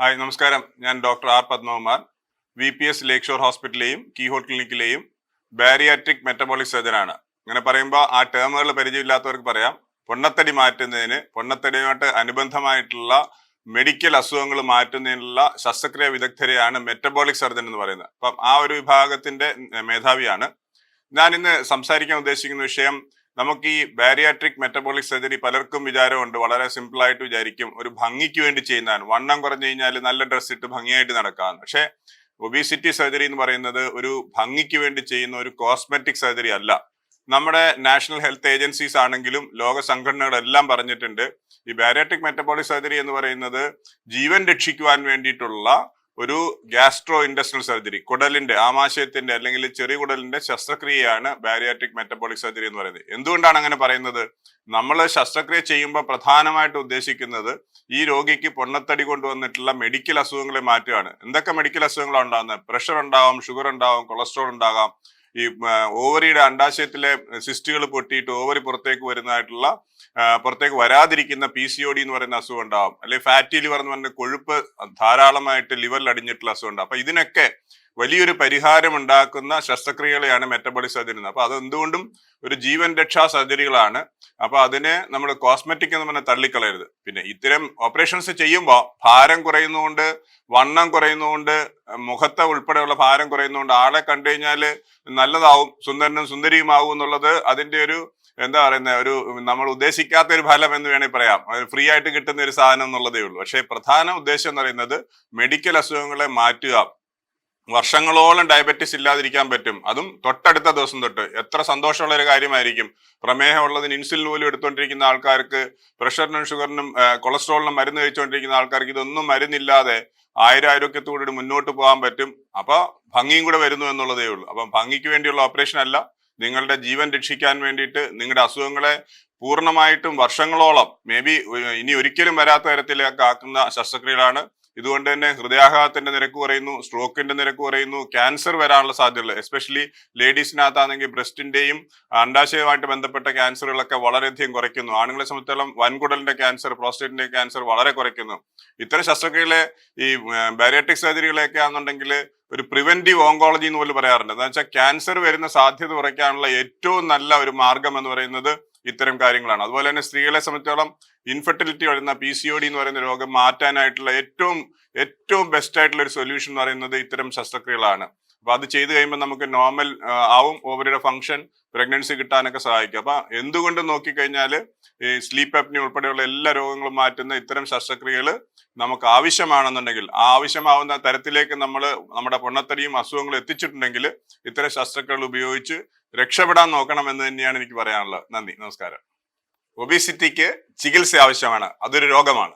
Hi നമസ്കാരം. ഞാൻ doctor R Padmakumar. V P S Lakeshore ഹോസ്പിറ്റലിലെയും keyhole ക്ലിനിക്കിലെയും ബാരിയാട്രിക് മെറ്റബോളിക് സർജനാണ്. അങ്ങനെ പറയുമ്പോൾ ആ ടേമുകൾ പരിചയമില്ലാത്തവർക്ക് പറയാം. പൊണ്ണത്തടി മാറ്റുന്നതിന് പൊണ്ണത്തടിയുമായിട്ട് അനുബന്ധമായിട്ടുള്ള മെഡിക്കൽ അസുഖങ്ങൾ മാറ്റുന്നതിനുള്ള ശസ്ത്രക്രിയ വിദഗ്ധരെയാണ് മെറ്റബോളിക് സർജൻ എന്ന് പറയുന്നത്. അപ്പം ആ ഒരു വിഭാഗത്തിന്റെ മേധാവിയാണ്. ഞാൻ ഇന്ന് സംസാരിക്കാൻ ഉദ്ദേശിക്കുന്ന വിഷയം നമുക്ക് ഈ ബാരിയാട്രിക് മെറ്റബോളിക് സർജറി പലർക്കും വിചാരമുണ്ട്. വളരെ സിമ്പിൾ ആയിട്ട് വിചാരിക്കും. ഒരു ഭംഗിക്ക് വേണ്ടി ചെയ്യുന്നതാണ്. വണ്ണം കുറഞ്ഞു കഴിഞ്ഞാൽ നല്ല ഡ്രസ്സ് ഇട്ട് ഭംഗിയായിട്ട് നടക്കാം പക്ഷേ ഒബീസിറ്റി സർജറി എന്ന് പറയുന്നത് ഒരു ഭംഗിക്ക് വേണ്ടി ചെയ്യുന്ന ഒരു കോസ്മെറ്റിക് സർജറി അല്ല. നമ്മുടെ നാഷണൽ ഹെൽത്ത് ഏജൻസീസ് ആണെങ്കിലും ലോക സംഘടനകളെല്ലാം പറഞ്ഞിട്ടുണ്ട്. ഈ ബാരിയാട്രിക് മെറ്റബോളിക് സർജറി എന്ന് പറയുന്നത് ജീവൻ രക്ഷിക്കുവാൻ വേണ്ടിയിട്ടുള്ള ഒരു ഗ്യാസ്ട്രോ ഇൻഡസ്ട്രിയൽ സർജറി കുടലിന്റെ ആമാശയത്തിന്റെ അല്ലെങ്കിൽ ചെറിയ കുടലിന്റെ ശസ്ത്രക്രിയയാണ് ബാരിയാട്രിക് മെറ്റബോളിക് സർജറി എന്ന് പറയുന്നത്. എന്തുകൊണ്ടാണ് അങ്ങനെ പറയുന്നത്? നമ്മൾ ശസ്ത്രക്രിയ ചെയ്യുമ്പോൾ പ്രധാനമായിട്ട് ഉദ്ദേശിക്കുന്നത് ഈ രോഗിക്ക് പൊണ്ണത്തടി കൊണ്ടുവന്നിട്ടുള്ള മെഡിക്കൽ അസുഖങ്ങളെ മാറ്റുകയാണ്. എന്തൊക്കെ മെഡിക്കൽ അസുഖങ്ങളാണ് ഉണ്ടാകുന്നത്? പ്രഷർ ഉണ്ടാവാം ഷുഗർ ഉണ്ടാവാം കൊളസ്ട്രോൾ ഉണ്ടാകാം ഈ ഓവറിയുടെ അണ്ടാശയത്തിലെ സിസ്റ്റുകൾ പൊട്ടിയിട്ട് ഓവറി പുറത്തേക്ക് വരുന്നതായിട്ടുള്ള പുറത്തേക്ക് വരാതിരിക്കുന്ന പി സി ഒ ഡി എന്ന് പറയുന്ന അസുഖം ഉണ്ടാവും. അല്ലെങ്കിൽ ഫാറ്റി ലിവർ എന്ന് പറഞ്ഞ കൊഴുപ്പ് ധാരാളമായിട്ട് ലിവറിൽ അടിഞ്ഞിട്ടുള്ള അസുഖം ഉണ്ടാവും. അപ്പൊ ഇതിനൊക്കെ വലിയൊരു പരിഹാരം ഉണ്ടാക്കുന്ന ശസ്ത്രക്രിയകളെയാണ് മെറ്റബോളിക് സർജറി എന്ന്. അപ്പൊ അത് എന്തുകൊണ്ടും ഒരു ജീവൻ രക്ഷാ സർജറികളാണ് അപ്പൊ അതിനെ നമ്മൾ കോസ്മെറ്റിക് എന്ന് പറഞ്ഞാൽ തള്ളിക്കളയരുത്. പിന്നെ ഇത്തരം ഓപ്പറേഷൻസ് ചെയ്യുമ്പോൾ ഭാരം കുറയുന്നതുകൊണ്ട് വണ്ണം കുറയുന്നതുകൊണ്ട് മുഖത്തെ ഉൾപ്പെടെയുള്ള ഭാരം കുറയുന്നതുകൊണ്ട് ആളെ കണ്ടു കഴിഞ്ഞാൽ നല്ലതാവും സുന്ദരനും സുന്ദരിയുമാവും എന്നുള്ളത് അതിന്റെ ഒരു എന്താ പറയുന്ന ഒരു നമ്മൾ ഉദ്ദേശിക്കാത്ത ഒരു ഫലം എന്ന് വേണമെങ്കിൽ പറയാം. ഫ്രീ ആയിട്ട് കിട്ടുന്ന ഒരു സാധനം എന്നുള്ളതേ ഉള്ളൂ. പക്ഷേ പ്രധാന ഉദ്ദേശം എന്ന് പറയുന്നത് മെഡിക്കൽ അസുഖങ്ങളെ മാറ്റുക. വർഷങ്ങളോളം ഡയബറ്റിസ് ഇല്ലാതിരിക്കാൻ പറ്റും. അതും തൊട്ടടുത്ത ദിവസം തൊട്ട്. എത്ര സന്തോഷമുള്ള ഒരു കാര്യമായിരിക്കും. പ്രമേഹം ഉള്ളതിന് ഇൻസുലിൻ പോലും എടുത്തുകൊണ്ടിരിക്കുന്ന ആൾക്കാർക്ക് പ്രഷറിനും ഷുഗറിനും കൊളസ്ട്രോളിനും മരുന്ന് കഴിച്ചുകൊണ്ടിരിക്കുന്ന ആൾക്കാർക്ക് ഇതൊന്നും മരുന്നില്ലാതെ ആയിരം ആരോഗ്യത്തോടുകൂടി മുന്നോട്ട് പോകാൻ പറ്റും. അപ്പൊ ഭംഗിയും കൂടെ വരുന്നു എന്നുള്ളതേ ഉള്ളൂ. അപ്പം ഭംഗിക്ക് വേണ്ടിയുള്ള ഓപ്പറേഷൻ അല്ല. നിങ്ങളുടെ ജീവൻ രക്ഷിക്കാൻ വേണ്ടിയിട്ട് നിങ്ങളുടെ അസുഖങ്ങളെ പൂർണമായിട്ടും വർഷങ്ങളോളം മേ ബി ഇനി ഒരിക്കലും വരാത്ത തരത്തിലേക്ക് ആക്കുന്ന ശസ്ത്രക്രിയകളാണ് ഇതുകൊണ്ട് തന്നെ ഹൃദയാഘാതത്തിന്റെ നിരക്ക് കുറയുന്നു സ്ട്രോക്കിന്റെ നിരക്ക് കുറയുന്നു ക്യാൻസർ വരാനുള്ള സാധ്യതകൾ എസ്പെഷ്യലി ലേഡീസിനകത്താണെങ്കിൽ ബ്രസ്റ്റിന്റെയും അണ്ടാശയവുമായിട്ട് ബന്ധപ്പെട്ട ക്യാൻസറുകളൊക്കെ വളരെയധികം കുറയ്ക്കുന്നു. ആണുങ്ങളെ സംബന്ധിച്ചിടത്തോളം വൻകുടലിന്റെ ക്യാൻസർ പ്രോസ്റ്റേറ്റിന്റെ ക്യാൻസർ വളരെ കുറയ്ക്കുന്നു. ഇത്തരം ശസ്ത്രക്രിയകളെ ഈ ബാരിയാട്രിക് സർജറികളൊക്കെ ആണെന്നുണ്ടെങ്കിൽ ഒരു പ്രിവെന്റീവ് ഓങ്കോളജി എന്ന് പോലും പറയാറുണ്ട്. എന്താ വെച്ചാൽ ക്യാൻസർ വരുന്ന സാധ്യത കുറയ്ക്കാനുള്ള ഏറ്റവും നല്ല ഒരു മാർഗം എന്ന് പറയുന്നത് ഇത്തരം കാര്യങ്ങളാണ്. അതുപോലെ തന്നെ സ്ത്രീകളെ സംബന്ധിച്ചോളം ഇൻഫെർട്ടിലിറ്റി വരുന്ന പി സി ഒ ഡി എന്ന് പറയുന്ന രോഗം മാറ്റാനായിട്ടുള്ള ഏറ്റവും ഏറ്റവും ബെസ്റ്റ് ആയിട്ടുള്ള ഒരു സൊല്യൂഷൻ എന്ന് പറയുന്നത് ഇത്തരം ശസ്ത്രക്രിയകളാണ്. അപ്പൊ അത് ചെയ്ത് കഴിയുമ്പോൾ നമുക്ക് നോർമൽ ആവും. ഓവറിയുടെ ഫംഗ്ഷൻ പ്രഗ്നൻസി കിട്ടാനൊക്കെ സഹായിക്കും. അപ്പൊ എന്തുകൊണ്ട് നോക്കിക്കഴിഞ്ഞാൽ ഈ സ്ലീപ്പ് അപ്നി ഉൾപ്പെടെയുള്ള എല്ലാ രോഗങ്ങളും മാറ്റുന്ന ഇത്തരം ശസ്ത്രക്രിയകൾ നമുക്ക് ആവശ്യമാണെന്നുണ്ടെങ്കിൽ ആവശ്യമാവുന്ന തരത്തിലേക്ക് നമ്മൾ നമ്മുടെ പൊണ്ണത്തടിയും അസുഖങ്ങളും എത്തിച്ചിട്ടുണ്ടെങ്കിൽ ഇത്തരം ശസ്ത്രക്രിയകൾ ഉപയോഗിച്ച് രക്ഷപ്പെടാൻ നോക്കണം എന്ന് തന്നെയാണ് എനിക്ക് പറയാനുള്ളത്. നന്ദി. നമസ്കാരം. ഒബിസിറ്റിക്ക് ചികിത്സ ആവശ്യമാണ്. അതൊരു രോഗമാണ്.